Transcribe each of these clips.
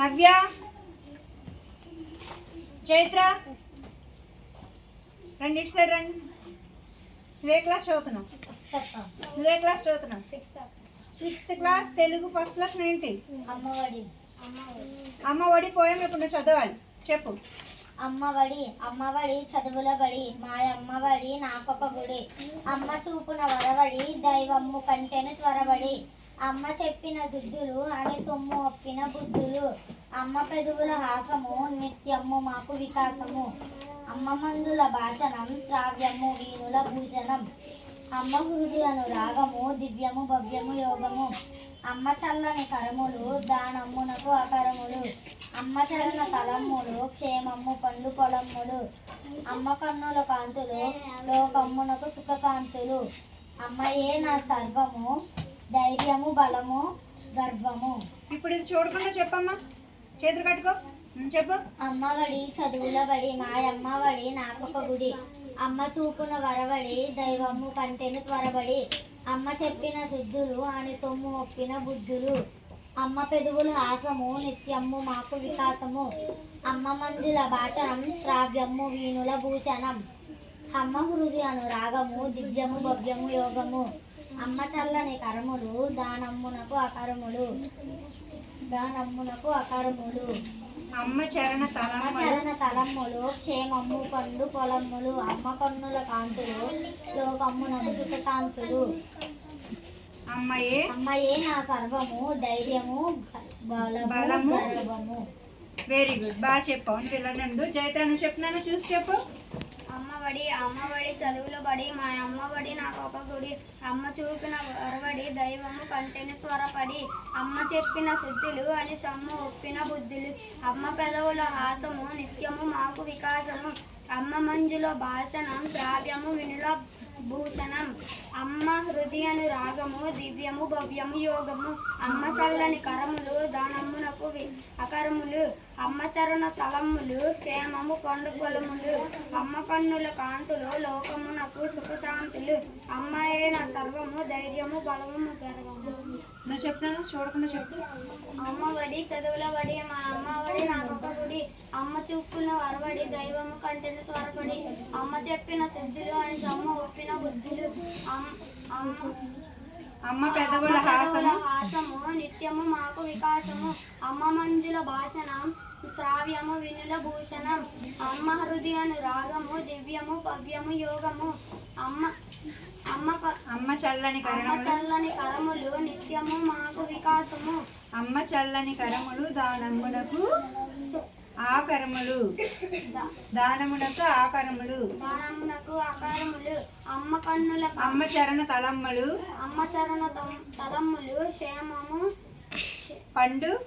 నవ్య చైత్ర రండి ఇటు సైడ్ రండి. నువ్వే క్లాస్ చదువుతున్నావు? నువ్వే క్లాస్ చదువుతున్నావు? Sixth class Telugu first class ఏంటి అమ్మఒడి అమ్మ ఒడి పోయం ఇప్పుడు నువ్వు చదవాలి. చెప్పు. అమ్మఒడి అమ్మఒడి చదువుల బడి మా అమ్మఒడి నాకొక గుడి. అమ్మ చూపున వరవడి దైవమ్ము కంటెను త్వరబడి. అమ్మ చెప్పిన శుద్ధులు అని సొమ్ము ఒప్పిన బుద్ధులు. అమ్మ పెదువుల హాసము నిత్యము మాకు వికాసము. అమ్మ మందుల భాషణం శ్రావ్యము వీణుల భూషణం అమ్మ హృదయను రాగము దివ్యము భవ్యము యోగము. అమ్మ చల్లని కరములు దానమ్మునకు అకరములు. అమ్మ చరణ తలమ్ములు క్షేమము పండు పొలమ్ములు అమ్మ కన్నుల కాంతులు లోకమ్మునకు సుఖశాంతులు. అమ్మయే నా సర్వము? ధైర్యము బలము గర్వము. ఇప్పుడు ఇది చూడకుండా చెప్పమ్మా. చేతులు కట్టుకో. చెప్పు. అమ్మఒడి చదువుల బడి మాయమ్మఒడి నాకొక గుడి. అమ్మ చూపున వరవడి దైవము కంటెను త్వరబడి. అమ్మ చెప్పిన శుద్ధులు అని సొమ్ము ఒప్పిన బుద్ధులు. అమ్మ పెదవుల హాసము నిత్యము మాకు వికాసము. అమ్మ మంజుల భాషణం శ్రావ్యము వీణుల భూషణం. అమ్మ హృది అనురాగము దివ్యము భవ్యము యోగము. అమ్మ చల్లని కరములు దానమ్మునకు అకరములు దానమ్మునకు అకరములు అమ్మ చరణ అమ్మ తలమ్మలు చరణ తలమ్ములు క్షేమమ్ము పండు పొలమ్ములు అమ్మ కన్నుల కాంతులు లోకమ్మునకు సుఖశాంతులు అమ్మయే అమ్మయే నా సర్వము? ధైర్యము బలము. గర్వము. వెరీ గుడ్ బాగా చెప్పావు. పిల్లలండు చైత్ర నువ్వు చెప్పినాను చూసి చెప్పు. అమ్మఒడి అమ్మఒడి చదువుల బడి మా అమ్మఒడి నాకు ఒక గుడి. అమ్మ చూపిన వరవడి దైవము కంటిని త్వరపడి. అమ్మ చెప్పిన శుద్ధులు అని సమ్ము ఒప్పిన బుద్ధులు. అమ్మ పెదవుల హాసము నిత్యము మాకు వికాసము. అమ్మ మంజులో భాషణం శ్రావ్యము వినుల భూషణం. అమ్మ హృదయను రాగము దివ్యము భవ్యము యోగము. అమ్మ చల్లని కరములు దానమ్మునకు అకరములు. అమ్మ చరణ తలమ్ములు క్షేమము పండు పొలములు అమ్మ కన్నుల కాంతులు లోకమునకు సుఖశాంతులు. అమ్మాయే నా సర్వము ధైర్యము బలము గర్వము. నువ్వు చెప్పినాను చూడకుండా చెప్పు. అమ్మ వడి చదువుల వడి మా అమ్మ వడి నాకొక గుడి అమ్మ చూపున వరవడి దైవము కంటెను త్వరపడి. అమ్మ చెప్పిన సిద్ధులు అని సమ్మ ఒప్పిన బుద్ధులు. అమ్- అమ్మ అమ్మ పెదవుల అమ్మ హాసము. హాసము నిత్యము మాకు వికాసము. అమ్మ మంజుల భాషణం శ్రావ్యము వినుల భూషణం. అమ్మ హృదయను రాగము దివ్యము భవ్యము యోగము. అమ్మ అమ్మ అమ్మ చల్లని కరణములు చల్లని కరములు నిత్యము మాకు వికాసము. అమ్మ చల్లని కరములు దానమునకు ఆకరములు. దానమునకు ఆకరములు. దానమునకు ఆకారములు. అమ్మ కన్నుల అమ్మ చరణ తలమ్మలు అమ్మ చరణ తలమ్ములు క్షేమము. పండు.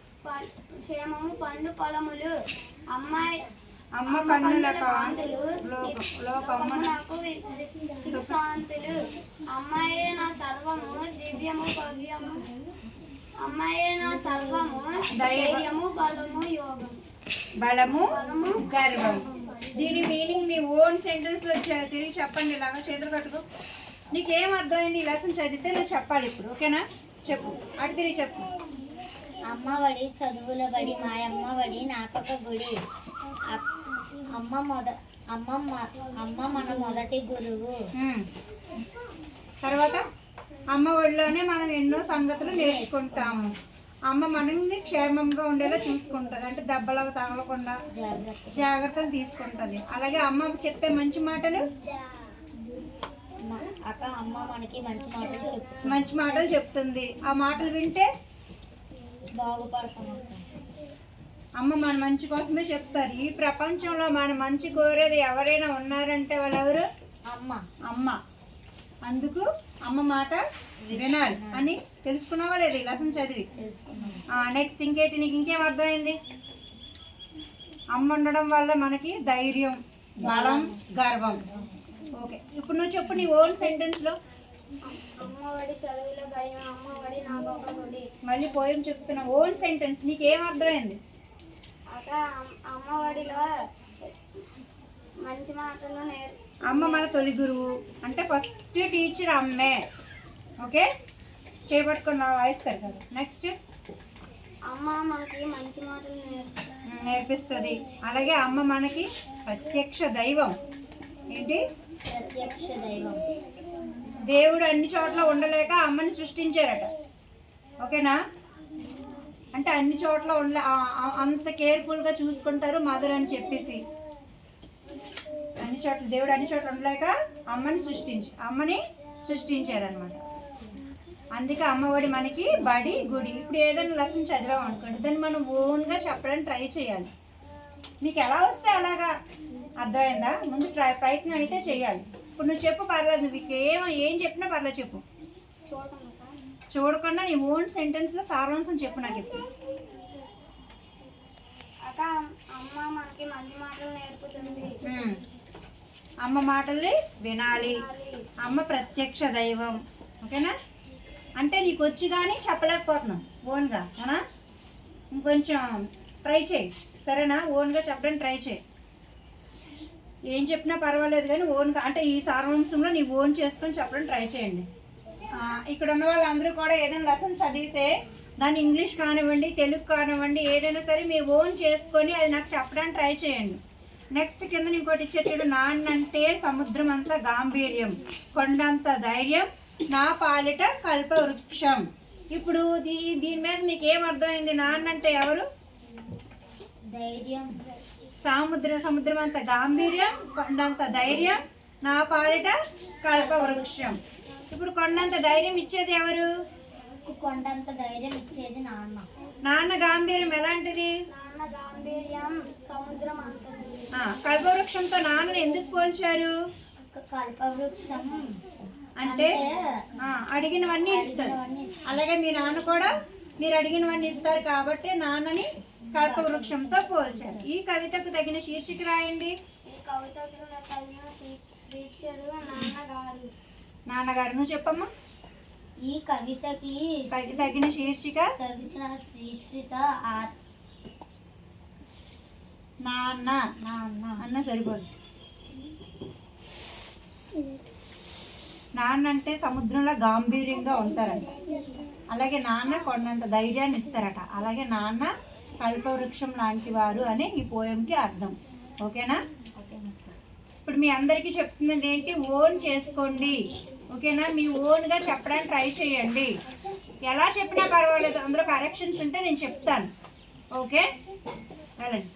క్షేమము. పండు పొలములు. అమ్మాయి అమ్మ కన్నుల కాంతులు. లోక లోకమ్మ. నాకు సుఖశాంతులు అమ్మాయే నా సర్వము. దివ్యము భవ్యము. అమ్మాయే నా సర్వము. ధైర్యము బలము యోగము. బలము గర్వం. దీని మీనింగ్ మీ ఓన్ సెంటెన్స్లో చె- తిరిగి చెప్పండి ఇలాగా చేతులు కట్టుకో. నీకేం అర్థమైంది ఈ లెసన్ చదివితే నువ్వు చెప్పాలి ఇప్పుడు ఓకేనా? చెప్పు. అటు తిరిగి చెప్పు. అమ్మఒడి చదువుల బడి మాయమ్మ బడి నాకొక గుడి. అమ్మ మొద అమ్మ అమ్మ మన మొదటి గురువు. తర్వాత అమ్మ ఒడిలోనే మనం ఎన్నో సంగతులు నేర్చుకుంటాము. అమ్మ మనల్ని క్షేమంగా ఉండేలా చూసుకుంటుంది. అంటే దెబ్బలు తగలకుండా జాగ్రత్త జాగ్రత్తలు తీసుకుంటుంది. అలాగే అమ్మ చెప్పే మంచి మాటలు? అక్క అమ్మ మనకి మంచి మాటలు చెప్తుంది. మంచి మాటలు చెప్తుంది. ఆ మాటలు వింటే? బాగుపడతాం అమ్మ మన మంచి కోసమే చెప్తారు. ఈ ప్రపంచంలో మన మంచి కోరేది ఎవరైనా ఉన్నారంటే వాళ్ళు ఎవరు అమ్మ. అమ్మ. అందుకు అమ్మ మాట వినాలి. అని తెలుసుకున్నావా లేదు లెసన్ చదివి? నెక్స్ట్ ఇంకేంటి? నీకు ఇంకేం అర్థమైంది? అమ్మ ఉండడం వల్ల మనకి ధైర్యం బలం గర్వం. ఓకే. ఇప్పుడు నువ్వు చెప్పు నీ ఓన్ సెంటెన్స్లో మళ్ళీ పోయం చెప్తున్నా ఓన్ సెంటెన్స్ నీకేం అర్థమైంది? అమ్మఒడిలో మంచి మాటలు నేర్ అమ్మ మన తొలి గురువు. అంటే ఫస్ట్ టీచర్ అమ్మే. ఓకే? చేపట్టుకుని వాయిస్తారు కదా నెక్స్ట్ అమ్మ మనకి మంచి మాటలు నేర్పిస్తుంది. అలాగే అమ్మ మనకి ప్రత్యక్ష దైవం. ఏంటి? ప్రత్యక్ష దైవం. దేవుడు అన్ని చోట్ల ఉండలేక అమ్మని సృష్టించారట. ఓకేనా? అంటే అన్ని చోట్ల ఉండ ఆ- ఆ- అంత కేర్ఫుల్గా చూసుకుంటారు మదర్ అని చెప్పేసి. అన్ని చోట్ల దేవుడు అన్ని చోట్ల ఉండలేక అమ్మని సృష్టించి అమ్మని సృష్టించారనమాట అందుకే అమ్మఒడి మనకి బడి గుడి. ఇప్పుడు ఏదైనా లెసన్ చదివాం అనుకోండి దాన్ని మనం ఓన్గా చెప్పడానికి ట్రై చేయాలి. మీకు ఎలా వస్తే అలాగా? అర్థమైందా? ముందు ట్రై ప్రయత్నం అయితే చేయాలి. ఇప్పుడు నువ్వు చెప్పు పర్లేదు. నువ్వు ఏం ఏం చెప్పినా పర్లేదు చెప్పు. చూడకుండా నీ ఓన్ సెంటెన్స్లో సారాంశం చెప్పు నాకు ఇప్పుడు. అక్క అమ్మ మనకి మంచి మాటలు నేర్పుతుంది. అమ్మ మాటల్ని వినాలి. అమ్మ ప్రత్యక్ష దైవం. ఓకేనా? అంటే నీకు వచ్చి కానీ చెప్పలేకపోతున్నాం. ఓన్గా అవునా? ఇంకొంచెం ట్రై చేయి. సరేనా? ఓన్గా చెప్పడానికి ట్రై చేయి. ఏం చెప్పినా పర్వాలేదు కానీ ఓన్గా అంటే ఈ సార్వంశంలో నీ ఓన్ చేసుకొని చెప్పడం ట్రై చేయండి. ఇక్కడ ఉన్న వాళ్ళందరూ కూడా ఏదైనా లెసన్ చదివితే దాన్ని ఇంగ్లీష్ కానివ్వండి తెలుగు కానివ్వండి ఏదైనా సరే మీరు ఓన్ చేసుకొని అది నాకు చెప్పడానికి ట్రై చేయండి. నెక్స్ట్ కింద ఇంకోటి ఇచ్చేటాడు నాన్నంటే సముద్రం అంత గాంభీర్యం కొండంత ధైర్యం నా పాలిట కల్ప వృక్షం. ఇప్పుడు దీ దీని మీద మీకు ఏం అర్థమైంది? నాన్నంటే ఎవరు? ధైర్యం. సముద్ర సముద్రం అంత గాంభీర్యం కొండంత ధైర్యం నా పాలిట కల్ప వృక్షం. ఇప్పుడు కొండంత ధైర్యం ఇచ్చేది ఎవరు? కొండంత ధైర్యం ఇచ్చేది నాన్న. నాన్న గాంభీర్యం ఎలాంటిది? నాన్న గాంభీర్యం సముద్రం ఆ, కల్పవృక్షంతో నాన్నని ఎందుకు పోల్చారు? కల్పవృక్షం. అంటే అడిగినవన్నీ ఇస్తారు. అలాగే మీ నాన్న కూడా మీరు అడిగినవన్నీ ఇస్తారు కాబట్టి నాన్నని కల్పవృక్షంతో పోల్చారు. ఈ కవితకు తగిన శీర్షిక రాయండి. నాన్నగారు నువ్వు చెప్పమ్మా. ఈ కవితకి తగి- తగిన శీర్షిక? ఆ- నాన్న నాన్న. అన్న సరిపోదు. నాన్న అంటే సముద్రంలో గాంభీర్యంగా ఉంటారంట. అలాగే నాన్న కొండంత ధైర్యాన్ని ఇస్తారట. అలాగే నాన్న కల్పవృక్షం లాంటి వారు అనే ఈ పోయంకి అర్థం. ఓకేనా? ఇప్పుడు మీ అందరికీ చెప్తున్నది ఏంటి? ఓన్ చేసుకోండి. ఓకేనా? మీ ఓన్గా చెప్పడానికి ట్రై చేయండి. ఎలా చెప్పినా పర్వాలేదు. అందులో కరెక్షన్స్ ఉంటే నేను చెప్తాను. ఓకే? వెళ్ళండి.